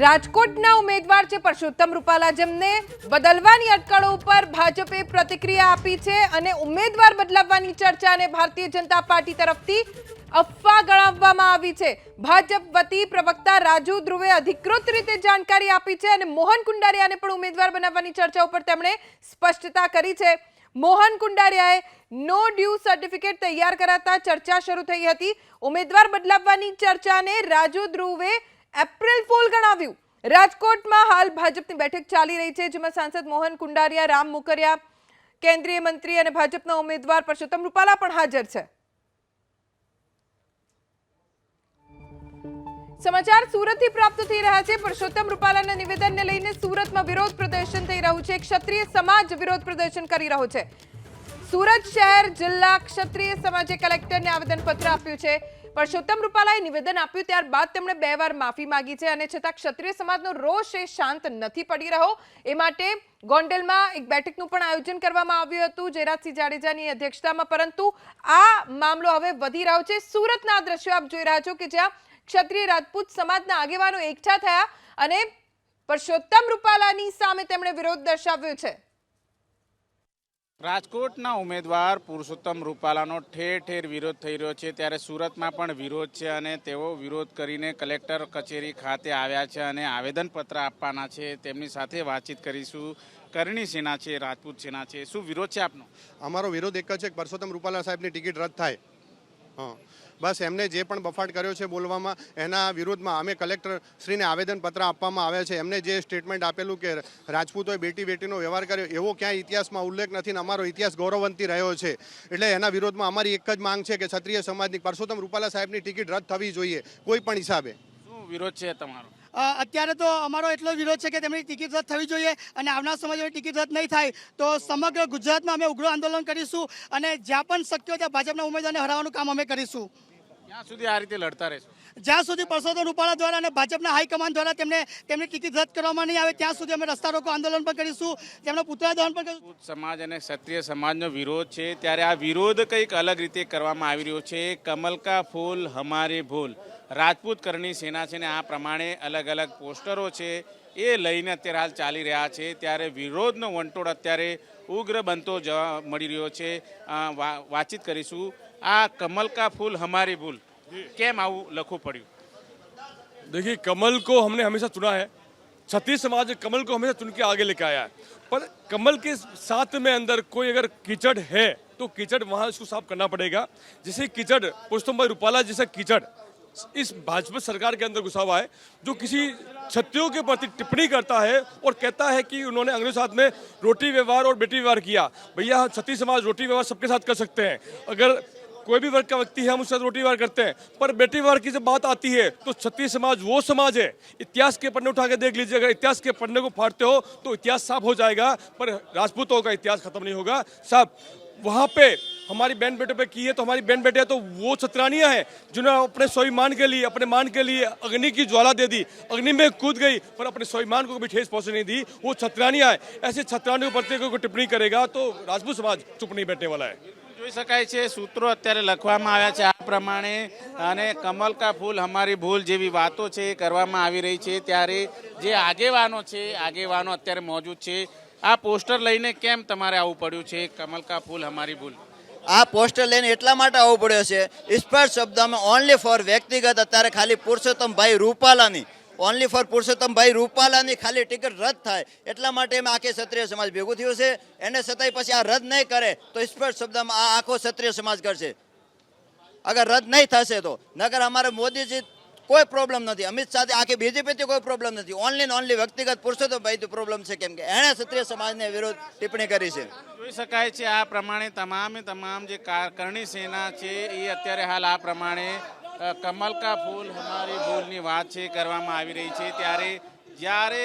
રાજકોટના ઉમેદવાર છે પરસોત્તમ રૂપાલા. જેમને બદલવાની અટકળો ઉપર ભાજપે પ્રતિક્રિયા આપી છે અને ઉમેદવાર બદલાવવાની ચર્ચાને ભારતીય જનતા પાર્ટી તરફથી અફવા ગણાવવામાં આવી છે. ભાજપ વતી પ્રવક્તા રાજુ ધ્રુવે અધિકૃત રીતે જાણકારી આપી છે અને મોહન કુંડારિયાને પણ ઉમેદવાર બનાવવાની ચર્ચા ઉપર તેમણે સ્પષ્ટતા કરી છે. મોહન કુંડારિયાએ નો ડ્યુ સર્ટિફિકેટ તૈયાર કરાતા ચર્ચા શરૂ થઈ હતી. ઉમેદવાર બદલાવવાની ચર્ચાને રાજુ ધ્રુવે એપ્રિલ ફૂલ ગણાવ્યું. રાજકોટમાં હાલ ભાજપની બેઠક ચાલી રહી છે, જેમાં સાંસદ મોહન કુંડારિયા, રામ મુકરિયા, કેન્દ્રીય મંત્રી અને ભાજપના ઉમેદવાર પરસોત્તમ રૂપાલા પણ હાજર છે. સમાચાર સુરતથી પ્રાપ્ત થઈ રહ્યા છે. પરસોત્તમ રૂપાલાના નિવેદનને લઈને સુરતમાં વિરોધ પ્રદર્શન થઈ રહ્યું છે. ક્ષત્રિય સમાજ વિરોધ પ્રદર્શન કરી રહ્યો છે. સુરત શહેર જિલ્લા ક્ષત્રિય સમાજે કલેક્ટરને આવેદનપત્ર આપ્યું છે. પરસોત્તમ રૂપાલાએ નિવેદન આપ્યું ત્યારબાદ તેમણે બે વાર માફી માંગી છે અને છતાં ક્ષત્રિય સમાજનો રોષ એ શાંત નથી પડી રહ્યો. એ માટે ગોંડલમાં એક બેઠકનું પણ આયોજન કરવામાં આવ્યું હતું જયરાજસિંહ જાડેજાની અધ્યક્ષતામાં. પરંતુ આ મામલો હવે વધી રહ્યો છે. સુરતના દ્રશ્યો આપ જોઈ રહ્યા છો કે જ્યાં ક્ષત્રિય રાજપૂત સમાજના આગેવાનો એકઠા થયા અને પરસોત્તમ રૂપાલાની સામે તેમણે વિરોધ દર્શાવ્યો છે. રાજકોટના ઉમેદવાર પુરુષોત્તમ રૂપાલાનો ઠેર ઠેર વિરોધ થઈ રહ્યો છે. ત્યારે સુરતમાં પણ વિરોધ છે અને તેઓ વિરોધ કરીને કલેક્ટર કચેરી ખાતે આવ્યા છે અને આવેદનપત્ર આપવાના છે. તેમની સાથે વાતચીત કરીશું. કરણી સેના છે, રાજપૂત સેના છે. શું વિરોધ છે આપનો? અમારો વિરોધ એક જ છે કે પરસોત્તમ રૂપાલા સાહેબની ટિકિટ રદ થાય. હા. બસ એમને જે પણ બફાટ કર્યો છે બોલવામાં, એના વિરોધમાં અમે કલેક્ટર શ્રીને આવેદનપત્ર આપવામાં આવ્યા છે. એમને જે સ્ટેટમેન્ટ આપેલું કે રાજપૂતોએ બેટી બેટીનો વ્યવહાર કર્યો, એવો ક્યાંય ઇતિહાસમાં ઉલ્લેખ નથી ને અમારો ઇતિહાસ ગૌરવવંતી રહ્યો છે. એટલે એના વિરોધમાં અમારી એક જ માંગ છે કે ક્ષત્રિય સમાજની, પરસોત્તમ રૂપાલા સાહેબની ટિકિટ રદ થવી જોઈએ, કોઈ પણ હિસાબે. શું વિરોધ છે તમારો? અત્યારે તો અમારો એટલો વિરોધ છે કે તેમની ટિકિટ રદ થવી જોઈએ અને આવનાર સમયમાં ટિકિટ રદ નહીં થાય, તો સમગ્ર ગુજરાતમાં અમે ઉગ્ર આંદોલન કરીશું અને જ્યાં પણ શક્ય ત્યાં ભાજપના ઉમેદવારને હરાવવાનું કામ અમે કરીશું. ક્યાં સુધી આ રીતે લડતા રહેશો? જ્યાં સુધી પરસોત્તમ રૂપાલા દ્વારા અને ભાજપના હાઈકમાન્ડ દ્વારા તેમને તેમની ટિકિટ રદ કરવામાં નહીં આવે, ત્યાં સુધી અમે રસ્તા રોકો આંદોલન પણ કરીશું, તેમનો પુતળા દહન પણ કરીશું. સમાજ અને ક્ષત્રિય સમાજનો વિરોધ છે, ત્યારે આ વિરોધ કંઈક અલગ રીતે કરવામાં આવી રહ્યો છે. કમલ કા ફૂલ, હમારે ભૂલ. રાજપૂત કરણી સેના છે ને આ પ્રમાણે અલગ અલગ પોસ્ટરો છે, એ લઈને અત્યારે હાલ ચાલી રહ્યા છે. ત્યારે વિરોધનો વંટોળ અત્યારે ઉગ્ર બનતો જવા મળી રહ્યો છે. વાતચીત કરીશું. આ કમલકા ફૂલ, હમારી ભૂલ. કેમ આવું લખવું પડ્યું देखिए कमल को हमने हमेशा चुना है छत्तीस समाज कमल को हमेशा चुन के आगे लेके आया है पर कमल के साथ में अंदर कोई अगर कीचड़ है तो कीचड़ वहाँ इसको साफ करना पड़ेगा जैसे कीचड़ पुष्पम भाई रूपाला जैसा कीचड़ इस भाजपा सरकार के अंदर घुसा हुआ है जो किसी क्षत्रियों के प्रति टिप्पणी करता है और कहता है कि उन्होंने अंग्रेजों के साथ में रोटी व्यवहार और बेटी व्यवहार किया भैया छत्तीस समाज रोटी व्यवहार सबके साथ कर सकते हैं अगर कोई भी वर्ग का व्यक्ति है, हम उसके साथ रोटी व्यवहार करते हैं। पर बेटी व्यवहार की जब बात आती है तो छत्तीस समाज वो समाज है, इतिहास के पन्ने उठा के देख लीजिए, अगर इतिहास के पन्ने को फाड़ते हो तो इतिहास साफ़ हो जाएगा, पर राजपूतों का इतिहास खत्म नहीं होगा। साहब, वहाँ पे हमारी बहन बेटे पे की है तो हमारी बहन बेटे तो वो छत्रानियाँ हैं, जिन्होंने अपने स्वाभिमान के लिए, अपने मान के लिए अग्नि की ज्वाला दे दी। अग्नि में कूद गई, पर अपने स्वाभिमान को भी ठेस पहुँचने नहीं दी। वो छत्रानियाँ है, ऐसे छत्रानियों पर प्रत्येक को टिप्पणी करेगा तो राजपूत समाज चुप नहीं बैठने वाला है। જોઈ શકાય છે, સૂત્રો અત્યારે લખવામાં આવ્યા છે આ પ્રમાણે. અને કમલ કા ફૂલ હમારી ભૂલ જેવી વાતો છે કરવામાં આવી રહી છે. ત્યારે જે આગેવાનો છે, આગેવાનો અત્યારે મોજૂદ છે. આ પોસ્ટર લઈને કેમ તમારે આવવું પડ્યું છે કમલ કા ફૂલ હમારી ભૂલ? આ પોસ્ટર લઈને એટલા માટે આવવું પડ્યો છે. સ્પષ્ટ શબ્દમાં ઓનલી ફોર વ્યક્તિગત, અત્યારે ખાલી પુરુષોત્તમભાઈ રૂપાલાની. ઓનલી ફોર પુરુષોત્તમભાઈ રૂપાલાની ખાલી ટિકિટ રદ થાય. એટલા માટે એમ આખી ક્ષત્રિય સમાજ ભેગું થયું છે. એને છતાંય પછી આ રદ નહીં કરે તો સ્પષ્ટ શબ્દમાં આ આખો ક્ષત્રિય સમાજ કરશે. અગર રદ નહીં થશે તો. નગર અમારે મોદીજી કોઈ પ્રોબ્લેમ નથી. અમિત શાહ આખી બીજેપીથી કોઈ પ્રોબ્લેમ નથી. ઓનલી ઓનલી વ્યક્તિગત પુરુષોત્તમભાઈથી પ્રોબ્લેમ છે કેમ કે એણે ક્ષત્રિય સમાજને વિરોધ ટિપ્પણી કરી છે. જોઈ શકાય છે આ પ્રમાણે તમામે તમામ જે કરણી સેના છે, એ અત્યારે હાલ આ પ્રમાણે કમલ કા ફૂલ હમારી ભૂલની વાત છે, કરવામાં આવી રહી છે. ત્યારે જ્યારે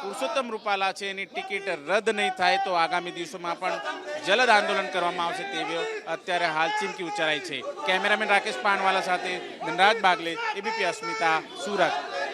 પુરુષોત્તમ રૂપાલા છે, એની ટિકિટ રદ નહીં થાય તો આગામી દિવસોમાં પણ જલદ આંદોલન કરવામાં આવશે તેવી અત્યારે હાલ ચીમકી ઉચ્ચારાઈ છે. કેમેરામેન રાકેશ પાનવાલા સાથે ધનરાજ બાગલે, એબીપી અસ્મિતા, સુરત.